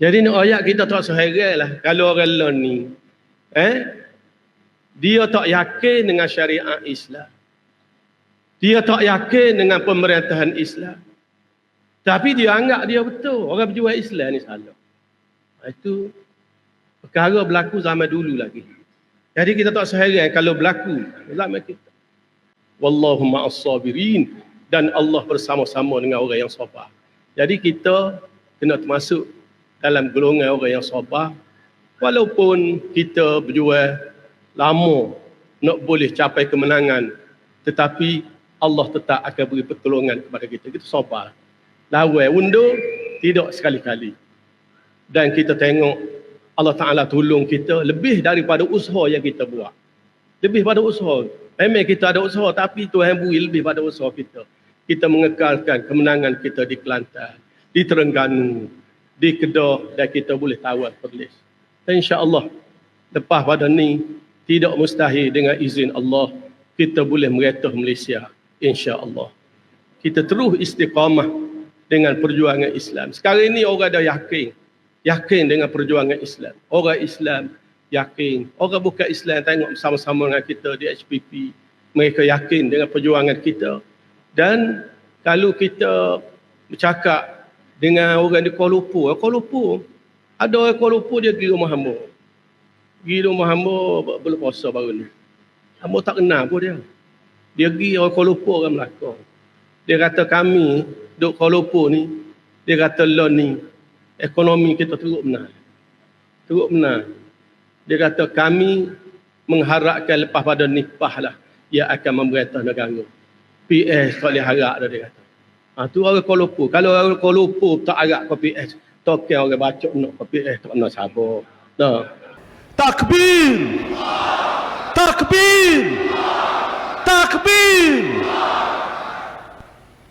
Jadi ni ayat kita tak seheran lah kalau orang lain ni. Eh? Dia tak yakin dengan syariat Islam. Dia tak yakin dengan pemerintahan Islam. Tapi dia anggap dia betul. Orang berjuang Islam ni salah. Itu perkara berlaku zaman dulu lagi. Jadi kita tak seheran kalau berlaku zaman kita. Wallahu ma'as sabirin dan Allah bersama-sama dengan orang yang sabar. Jadi kita kena termasuk dalam golongan orang yang sabar walaupun kita berjuang lama nak boleh capai kemenangan tetapi Allah tetap akan beri pertolongan kepada kita. Kita sabar. Lawan undur tidak sekali-kali. Dan kita tengok Allah Ta'ala tolong kita lebih daripada usaha yang kita buat. Lebih pada usaha. Memang kita ada usaha tapi Tuhan beri lebih pada usaha kita. Kita mengekalkan kemenangan kita di Kelantan, di Terengganu, di Kedah dan kita boleh tawar Perlis. Dan insya-Allah lepas pada ni tidak mustahil dengan izin Allah kita boleh meretah Malaysia insya-Allah. Kita terus istiqamah dengan perjuangan Islam. Sekarang ini orang dah yakin yakin dengan perjuangan Islam. Orang Islam yakin. Orang bukan Islam tengok bersama-sama dengan kita di HPP. Mereka yakin dengan perjuangan kita. Dan kalau kita bercakap dengan orang di Kuala Lumpur, Kuala Lumpur, ada orang Kuala Lumpur dia pergi rumah hamba. Pergi rumah hamba belum puasa baru ni. Hamba tak kenal pun dia. Dia pergi orang Kuala Lumpur orang Melaka. Dia kata kami duduk Kuala Lumpur ni, dia kata loan ni, ekonomi kita teruk benar. Teruk benar. Dia kata kami mengharapkan lepas pada nipah lah ia akan memerintah negara. PS tak boleh harap dah dia kata. Ha, tu orang Kuala Lumpur. Kalau orang Kuala Lumpur tak agak kopi eh, es. Tokel orang baca nak kopi es tak nak sabar. No. Takbir! Takbir! Takbir!